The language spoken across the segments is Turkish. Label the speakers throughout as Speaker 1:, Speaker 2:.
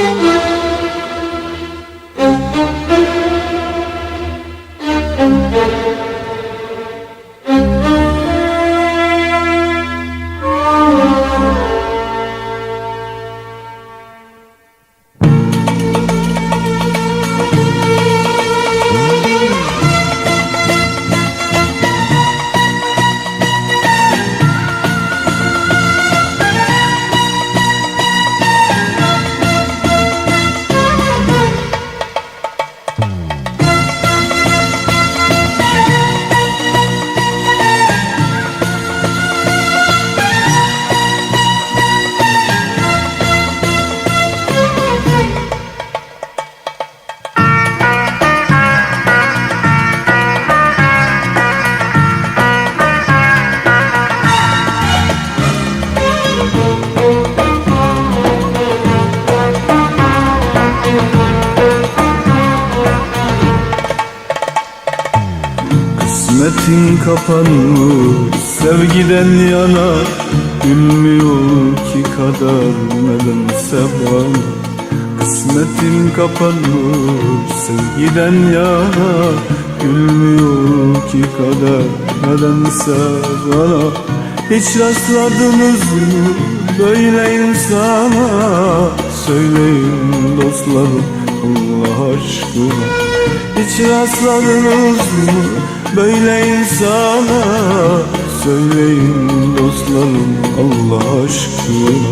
Speaker 1: thank you. Kısmetin kapanmış sevgiden yana Gülmüyor ki kader nedense bana. Kısmetin kapanmış sevgiden yana Gülmüyor ki kader nedense bana. Hiç rastladınız mı böyle insana. Söyleyin dostlarım Allah aşkına. Hiç rastladınız mı böyle insana Söyleyin dostlarım Allah aşkına.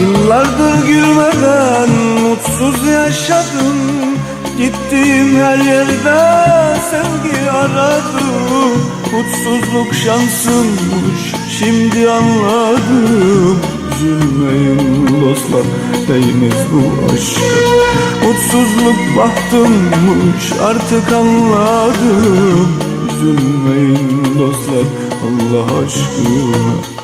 Speaker 1: Yıllardır gülmeden mutsuz yaşadım. Gittiğim her yerde sevgi aradım. Mutsuzluk şansımmış şimdi anladım Üzülmeyin dostlar değmez bu aşka Mutsuzluk bahtımmış artık anladım. Üzülmeyin dostlar Allah aşkına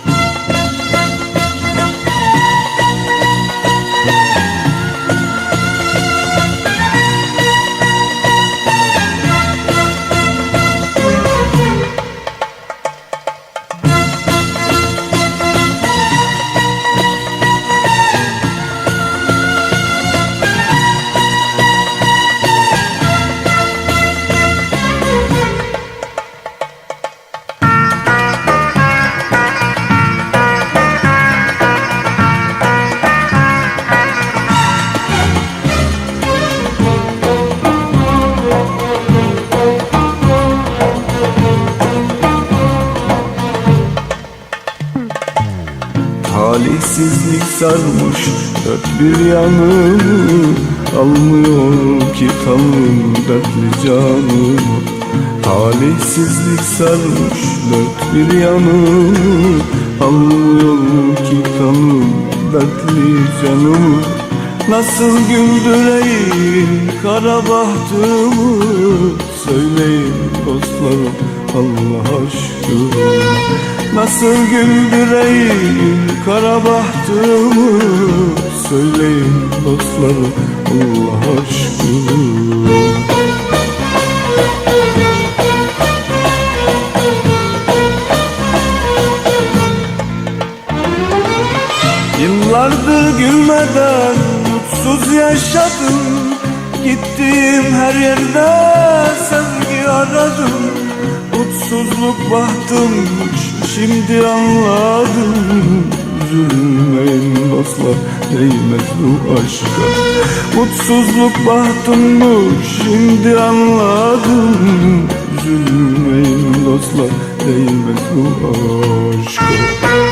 Speaker 1: Talihsizlik sarmış dört bir yanımı Almıyor ki tanrım dertli canımı Talihsizlik sarmış dört bir yanımı Almıyor ki tanrım dertli canımı Nasıl güldüreyim kara bahtımı Söyleyin dostlarım Allah aşkına Nasıl güldüreyim kara bahtımı Söyleyin dostlarım Allah aşkına. Yıllardır gülmeden mutsuz yaşadım. Gittiğim her yerde sevgi aradım Mutsuzluk bahtımmış şimdi anladım. Üzülmeyin dostlar değmez bu aşka. Mutsuzluk bahtımmış şimdi anladım. Üzülmeyin dostlar değmez bu aşka